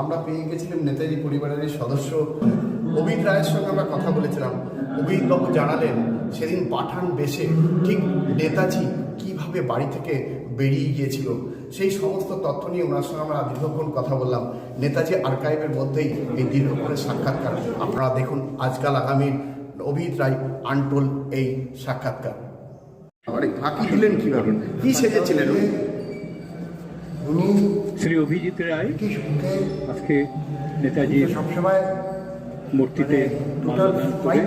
আমরা পেয়ে গেছিলাম নেতাজি পরিবারের সদস্য অভিন রায়ের সঙ্গে আমরা কথা বলেছিলাম। অভিন বাবু জানালেন, সেদিন পাঠান বেশে ঠিক নেতাজি কীভাবে বাড়ি থেকে বেরিয়ে গিয়েছিল, সেই সমস্ত তথ্য নিয়ে ওনার সঙ্গে আমরা দীর্ঘক্ষণ কথা বললাম। নেতাজি আর্কাইভের মধ্যেই এই দীর্ঘক্ষণের সাক্ষাৎকার। আপনারা দেখুন আজকাল আগামীর অভিজিৎ রায় আনটোল এই সাক্ষাৎকার। আবার ফাঁকি দিলেন কীভাবে? কি সেজেছিলেন? উনি শ্রী অভিজিৎ রায় আজকে নেতাজির সবসময় মূর্তিতে টোটাল মাল্যদান করে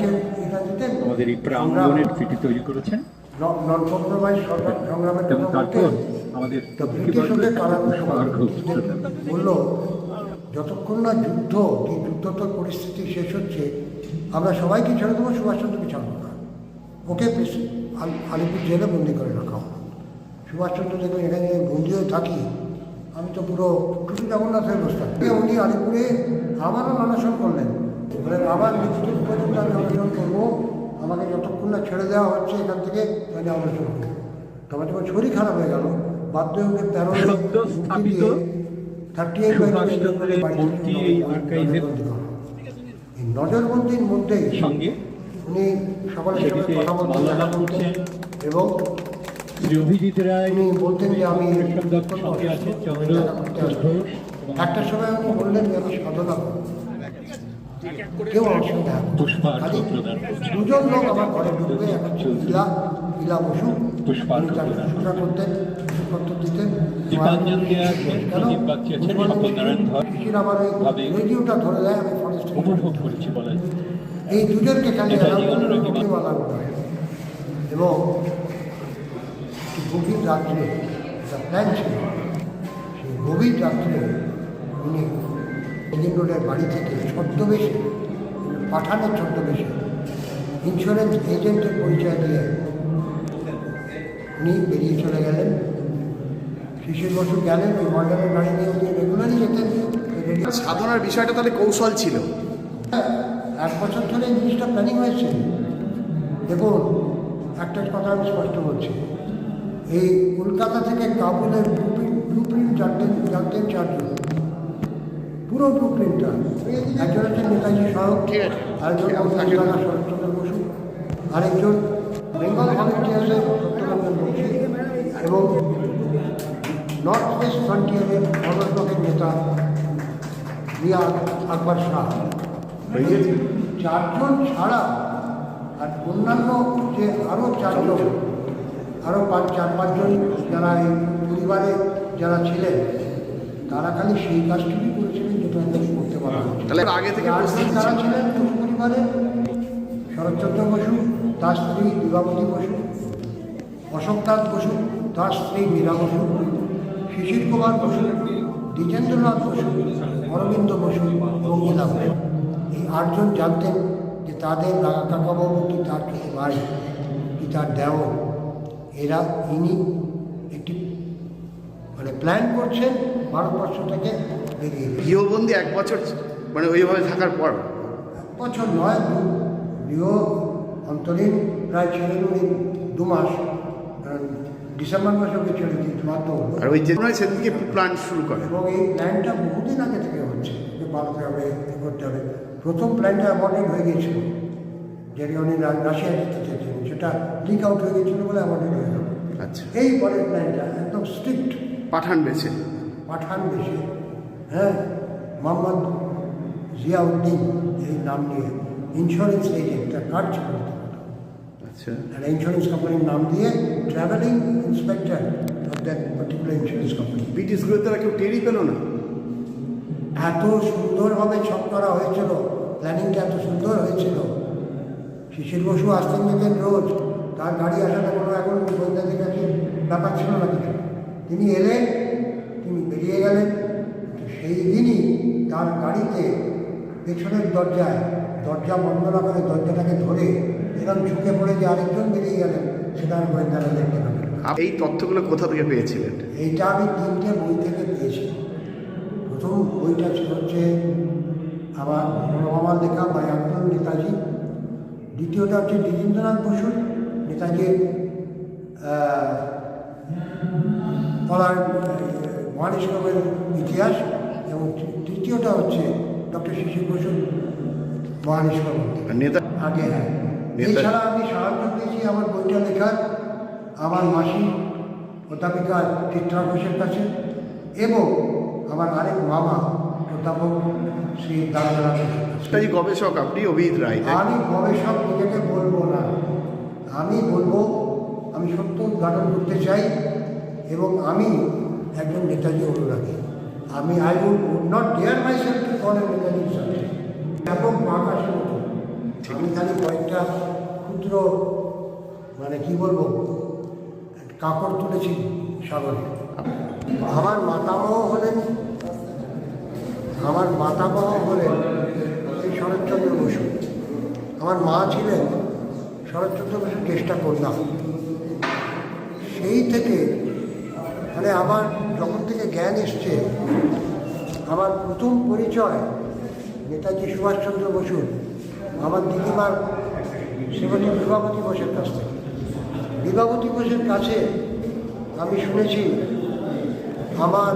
আমাদের এই প্রাঙ্গণের স্মৃতি তৈরি করেছেন। এবং তারপর আমাদের বলল যতক্ষণ না যুদ্ধ এই যুদ্ধোত্তর পরিস্থিতি শেষ হচ্ছে আমরা সবাইকে ছেড়ে দেবো সুভাষচন্দ্রকে ছাড়বো না। ওকে আলিপুর জেলে বন্দি করে রাখা হলো সুভাষচন্দ্র যখন এখানে বন্দি হয়ে থাকি আমি তো পুরো টুটু জগন্নাথের অবস্থা? উনি আলিপুরে আমারও অনশন করলেন। বলেন আবার মৃত্যুর পর্যন্ত আমি অনশন করব। আমাকে যতক্ষণ না ছেড়ে দেওয়া হচ্ছে এখান থেকে আমি অনশন করব তবে যখন শরীর খারাপ হয়ে গেল। বাধ্য হয়ে তেরো স্থাপিত থার্টি এইট এই নজরবন্দির মধ্যে সঙ্গে। উনি সকলের সঙ্গে কথা বলতে এবং শ্রী অভিজিৎ রায় উনি বলতেন যে আমি রেশম দত্ত সঙ্গে আছেন চন্দ্র ঘোষ। একটা সময় উনি বললেন যে আমি সাধনা কেউ করছেন। দুজন লোক আমার ঘরে ঢুকবে একটা বসু উনি তার শুশ্রূষা করতেন ওষুধপত্র দিতেন। কেন? আমার ওই রেডিওটা ধরে দেয় আমি ফরেস্টে এই দুজনকে খালি এবং গভীর রাত্রে একটা প্ল্যান ছিল। সেই গভীর রাত্রে উনি এলিন রোডের বাড়ি থেকে ছদ্মবেশে পাঠানোর ছদ্মবেশে ইন্স্যুরেন্স এজেন্টের পরিচয় দিয়ে উনি বেরিয়ে চলে গেলেন। শিশির বসু গেলেন ওই মন্ডলের গাড়ি নিয়ে উনি রেগুলারই যেতেন। সাধনার বিষয়টা তাহলে কৌশল ছিল। এক বছর ধরে এই জিনিসটা প্ল্যানিং হয়েছে। দেখুন একটা কথা আমি স্পষ্ট বলছি। এই কলকাতা থেকে কাবুলের ব্লু প্রিন্ট জানতেন জানতেন চারজন পুরো ব্লু প্রিন্টটা একজন হচ্ছেন নেতাজি সড়ক। আরেকজন কলকাতা শরৎচন্দ্র বসু আরেকজন বেঙ্গল ভলেন্টিয়ার্সের সত্যরঞ্জন বসু এবং নর্থ ওয়েস্ট ফ্রন্টিয়ারের ফরওয়ার্ড নেতা রিয়া আকবর শাহ। চারজন ছাড়া আর অন্যান্য যে আরও চারজন। আরও পাঁচ চার পাঁচজন যারা এই পরিবারে যারা ছিলেন তারা খালি সেই কাজটুকুই করেছিলেন যেটা আমাদের করতে পারা হচ্ছে। আগে থেকে তারা ছিলেন পরিবারে শরৎচন্দ্র বসু তার স্ত্রী দিবাবতী বসু অশোকনাথ বসু তার স্ত্রী মীরা বসু শিশির কুমার বসু দ্বিজেন্দ্রনাথ বসু অরবিন্দ বসু ইলা বসু। এই আটজন জানতেন যে তাদের কাকাবাবু কি তার ছোট ভাই কি তার দেওর এরা ইনি একটি মানে প্ল্যান করছেন ভারতবর্ষ থেকে বেরিয়ে। গৃহবন্দী এক বছর মানে ওইভাবে থাকার পর। এক বছর নয় গৃহ অন্তরীণ প্রায় ছিলেন উনি দু মাস ডিসেম্বর মাসে ওকে ছেড়ে দিয়েছে মাত্র আর ওই যে সেদিকে প্ল্যান শুরু করে। এবং এই প্ল্যানটা বহুদিন আগে থেকে হচ্ছে যে বানাতে হবে এ করতে হবে। প্রথম প্ল্যানটা অ্যাবর্ডেড হয়ে গিয়েছিল। যেটি উনি রাশিয়া যেতে চেয়েছিলেন সেটা লিক আউট হয়ে গিয়েছিল বলে অ্যাবর্ডেড হয়ে। গেল আচ্ছা। এই পরের প্ল্যানটা একদম স্ট্রিক্ট পাঠান বেছে। পাঠান দেশে হ্যাঁ মোহাম্মদ জিয়াউদ্দিন এই নাম নিয়ে ইন্স্যুরেন্স এজেন্ট তার কার্ড ছিল। আচ্ছা। একটা ইন্স্যুরেন্স কোম্পানির নাম দিয়ে travelling inspector of that particular insurance company ব্রিটিশগুলো তারা কেউ টেরই পেল না? এত সুন্দরভাবে ছক করা হয়েছিল। প্ল্যানিংটা এত সুন্দর হয়েছিল। শিশির বসু আসতেন যেতেন রোজ। তার গাড়ি আসাটা কোনো এখন গোয়েন্দাদের কাছে ব্যাপার ছিল না কিছু। তিনি এলেন তিনি বেরিয়ে গেলেন। সেই দিনই তার গাড়িতে পেছনের দরজায় দরজা বন্ধ না করে দরজাটাকে ধরে এরকম ঝুঁকে পড়ে যে আরেকজন বেরিয়ে গেলেন সেটা আমি গোয়েন্দারা দেখতে পেলেন না। আপ- এই তথ্যগুলো কোথা থেকে পেয়েছিলেন? এইটা আমি তিনটে বই থেকে পেয়েছি। প্রথম বইটা ছিল হচ্ছে আমার আমার লেখা মায়াঙ্কন নেতাজি। দ্বিতীয়টা হচ্ছে দ্বিজেন্দ্রনাথ বসুর নেতাজির পলার মহানিষ্কমের ইতিহাস এবং তৃতীয়টা হচ্ছে ডক্টর শিশির বসুর মহানিষ্ঠ মন্দির নেতা আগে হ্যাঁ। এছাড়া আমি সাহায্য পেয়েছি আমার বইটা লেখার আমার মাসি অধ্যাপিকা চিত্রা ঘোষের কাছে এবং আমার আরেক মামা অধ্যাপক শ্রী দামোদর নেতাজি গবেষক আপনি অভিজিৎ রায় আমি গবেষক নিজেকে বলব না। আমি বলব আমি সত্য উদ্ঘাটন করতে চাই এবং আমি একজন নেতাজি অনুরাগী। আমি I would not dare myself to call Netaji ব্যাপক মহাকাশের মতো আমি খালি কয়েকটা ক্ষুদ্র মানে কি বলব কাপড় তুলেছি সাগরে। আমার মাতামহ হলেন আমার মাতামহ হলেন শরৎচন্দ্র বসু। আমার মা ছিলেন শরৎচন্দ্র বসুর চেষ্টা করলাম সেই থেকে মানে আমার যখন থেকে জ্ঞান এসছে, আমার প্রথম পরিচয় নেতাজি সুভাষচন্দ্র বসুর, আমার দিদিমার শ্রীমতী বিভাবতী বোসের কাছ থেকে। বিভাবতী বোসের কাছে আমি শুনেছি, আমার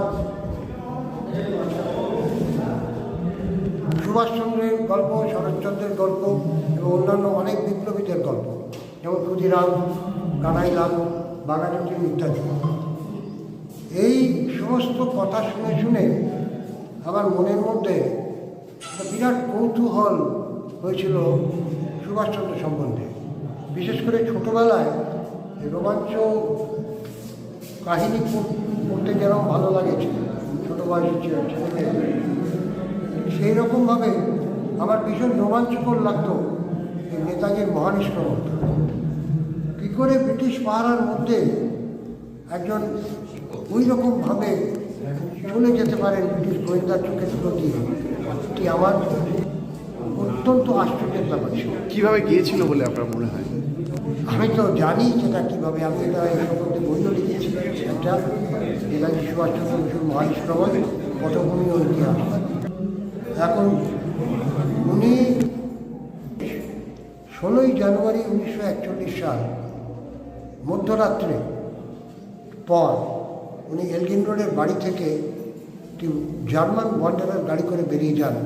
সুভাষচন্দ্রের গল্প শরৎচন্দ্রের গল্প এবং অন্যান্য অনেক বিপ্লবীদের গল্প, যেমন ক্ষুদিরাম, কানাইলাল বাঘাযতীন ইত্যাদি। এই সমস্ত কথা শুনে শুনে আমার মনের মধ্যে একটা বিরাট কৌতূহল হয়েছিল সুভাষচন্দ্র সম্বন্ধে। বিশেষ করে ছোটোবেলায় রোমাঞ্চ কাহিনী পড়- পড়তে যেরকম ভালো লাগেছে ছোটো বয়সী ছে- ছেলেমেয়েদের সেই রকমভাবে আমার ভীষণ রোমাঞ্চকর লাগতো নেতাজির মহানিষ্ক্রমণটা কী করে ব্রিটিশ পাহারার মধ্যে একজন ওই রকমভাবে চলে যেতে পারেন ব্রিটিশ গোয়েন্দার চোখে তুলো দিয়ে এটি আমার অত্যন্ত আশ্চর্যের ব্যাপার ছিল। কীভাবে গিয়েছিল বলে আপনার মনে হয়? আমি তো জানি সেটা কীভাবে আমি এটা এই সম্বন্ধে বইও লিখেছি। একটা নেতাজি সুভাষচন্দ্র বসুর মহানিষ্ক্রমণ পটভূমি ও ইতিহাস। এখন উনি ষোলোই জানুয়ারি উনিশশো একচল্লিশ সাল, মধ্যরাত্রে পর উনি এলগিন রোডের বাড়ি থেকে একটি জার্মান ওয়ান্ডারের গাড়ি করে বেরিয়ে যান,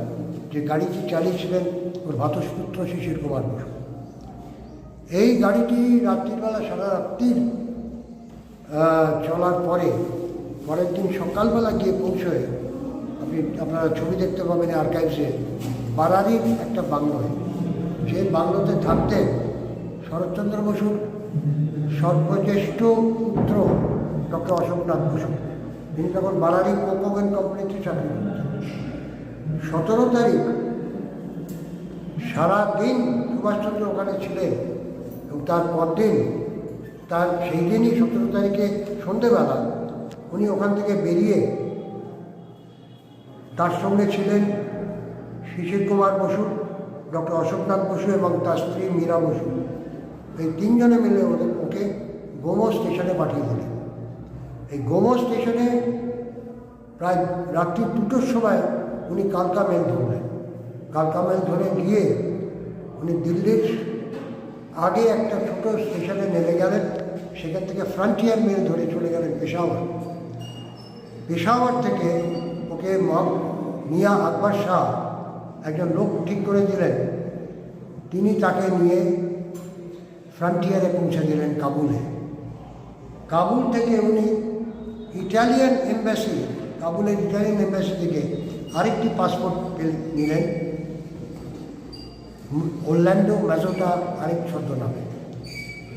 যে গাড়িটি চালিয়েছিলেন ওর ভাতসপুত্র শিশির কুমার বসু। এই গাড়িটি রাত্রিবেলা সারা রাত্রির চলার পরে পরের দিন সকালবেলা গিয়ে পৌঁছয় আপনারা ছবি দেখতে পাবেন আর্কাইভসে বারারির একটা বাংলোয় সেই বাংলোতে থাকতেন শরৎচন্দ্র বসুর সর্বজ্যেষ্ঠ পুত্র ডক্টর অশোকনাথ বসু, তিনি তখন বারারি কোকোগেন কোম্পানিতে চাকরি করতেন। সতেরো তারিখ সারাদিন সুভাষচন্দ্র ওখানে ছিলেন এবং তার পরদিন, তার সেই দিনই সতেরো তারিখে সন্ধেবেলা উনি ওখান থেকে বেরিয়ে তার সঙ্গে ছিলেন শিশির কুমার বসু, ডক্টর অশোকনাথ বসু এবং তার স্ত্রী মীরা বসু। এই তিনজনে মিলে ওদের ওকে গোমো স্টেশনে পাঠিয়ে দিলেন। এই গোমো স্টেশনে প্রায় রাত্রি দুটোর সময় উনি কালকা মেল ধরলেন। কালকা মেল ধরে গিয়ে উনি দিল্লির আগে একটা ছোটো স্টেশনে নেমে গেলেন। সেখান থেকে ফ্রন্টিয়ার মেল ধরে চলে গেলেন পেশাওয়ার। পেশাওয়ার থেকে ওকে মিয়া আকবর শাহ একজন লোক ঠিক করে দিলেন। তিনি তাকে নিয়ে ফ্রন্টিয়ারে পৌঁছে দিলেন কাবুলে। কাবুল থেকে উনি ইটালিয়ান এম্বাসি কাবুলের ইটালিয়ান এম্বাসি থেকে আরেকটি পাসপোর্ট নিলেন। ওরল্যান্ডো ম্যাজোটা আরেক ছদ্মনামে।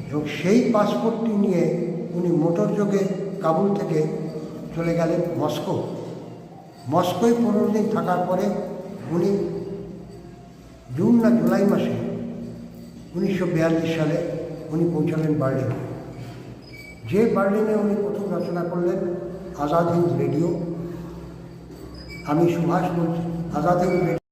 এবং সেই পাসপোর্টটি নিয়ে উনি মোটর যোগে কাবুল থেকে চলে গেলেন মস্কো। মস্কোয় পনেরো দিন থাকার পরে উনি জুন না জুলাই মাসে উনিশশো বিয়াল্লিশ সালে উনি পৌঁছালেন বার্লিন। যে বার্লিনে উনি প্রথম রচনা করলেন আজাদ হিন্দ রেডিও। আমি সুভাষ বলছি, আজাদ হিন্দ রেডিও।